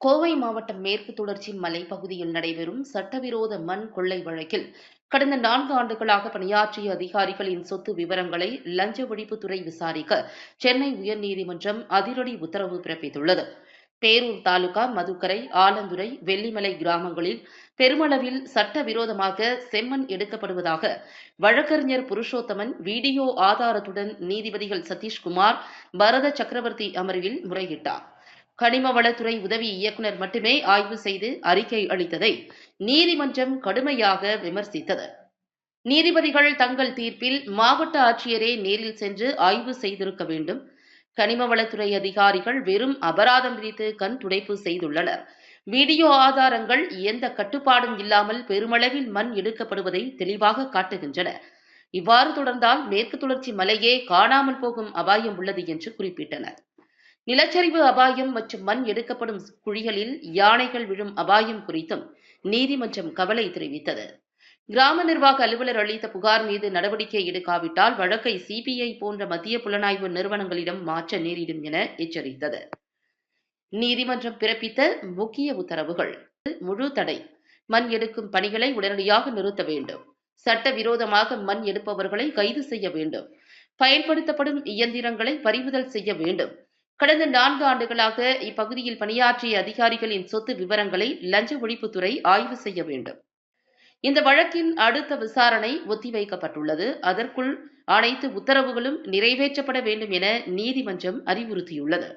கோவை மாவட்டம் மேற்கு தொடர்ச்சி மலைப்பகுதியில் நடைபெறும் சட்டவிரோத மண் கொள்ளை வழக்கில் கடந்த நான்கு ஆண்டுகளாக பணியாற்றிய அதிகாரிகளின் சொத்து விவரங்களை லஞ்ச ஒழிப்புத்துறை விசாரிக்க சென்னை உயர்நீதிமன்றம் அதிரடி உத்தரவு பிறப்பித்துள்ளது. பேரூர் தாலுகா மதுக்கரை ஆலந்துறை வெள்ளிமலை கிராமங்களில் பெருமளவில் சட்டவிரோதமாக செம்மண் எடுக்கப்படுவதாக வழக்கறிஞர் புருஷோத்தமன் வீடியோ ஆதாரத்துடன் நீதிபதிகள் சதீஷ்குமார் பரத சக்கரவர்த்தி அமர்வில் முறையிட்டார். கனிம வளத்துறை உதவி இயக்குநர் மட்டுமே ஆய்வு செய்து அறிக்கை அளித்ததை நீதிமன்றம் கடுமையாக விமர்சித்தது. நீதிபதிகள் தங்கள் தீர்ப்பில் மாவட்ட ஆட்சியரே நேரில் சென்று ஆய்வு செய்திருக்க வேண்டும். கனிம வளத்துறை அதிகாரிகள் வெறும் அபராதம் விதித்து கண் துடைப்பு செய்துள்ளனர். வீடியோ ஆதாரங்கள் எந்த கட்டுப்பாடும் இல்லாமல் பெருமளவில் மண் எடுக்கப்படுவதை தெளிவாக காட்டுகின்றன. இவ்வாறு தொடர்ந்தால் மேற்கு தொடர்ச்சி மலையே காணாமல் போகும் அபாயம் உள்ளது என்று குறிப்பிட்டனர். நிலச்சரிவு அபாயம் மற்றும் மண் எடுக்கப்படும் குழிகளில் யானைகள் விழும் அபாயம் குறித்தும் நீதிமன்றம் கவலை தெரிவித்தது. கிராம நிர்வாக அலுவலர் அளித்த புகார் மீது நடவடிக்கை எடுக்காவிட்டால் வழக்கை சிபிஐ போன்ற மத்திய புலனாய்வு நிறுவனங்களிடம் மாற்ற நேரிடும் என எச்சரித்தது. நீதிமன்றம் பிறப்பித்த முக்கிய உத்தரவுகள். முழு தடை. மண் எடுக்கும் பணிகளை உடனடியாக நிறுத்த வேண்டும். சட்டவிரோதமாக மண் எடுப்பவர்களை கைது செய்ய வேண்டும். பயன்படுத்தப்படும் இயந்திரங்களை பறிமுதல் செய்ய வேண்டும். கடந்த நான்கு ஆண்டுகளாக இப்பகுதியில் பணியாற்றிய அதிகாரிகளின் சொத்து விவரங்களை லஞ்ச ஒழிப்புத்துறை ஆய்வு செய்ய வேண்டும். இந்த வழக்கின் அடுத்த விசாரணை ஒத்திவைக்கப்பட்டுள்ளது. அதற்குள் அனைத்து உத்தரவுகளும் நிறைவேற்றப்பட வேண்டும் என நீதிமன்றம் அறிவுறுத்தியுள்ளது.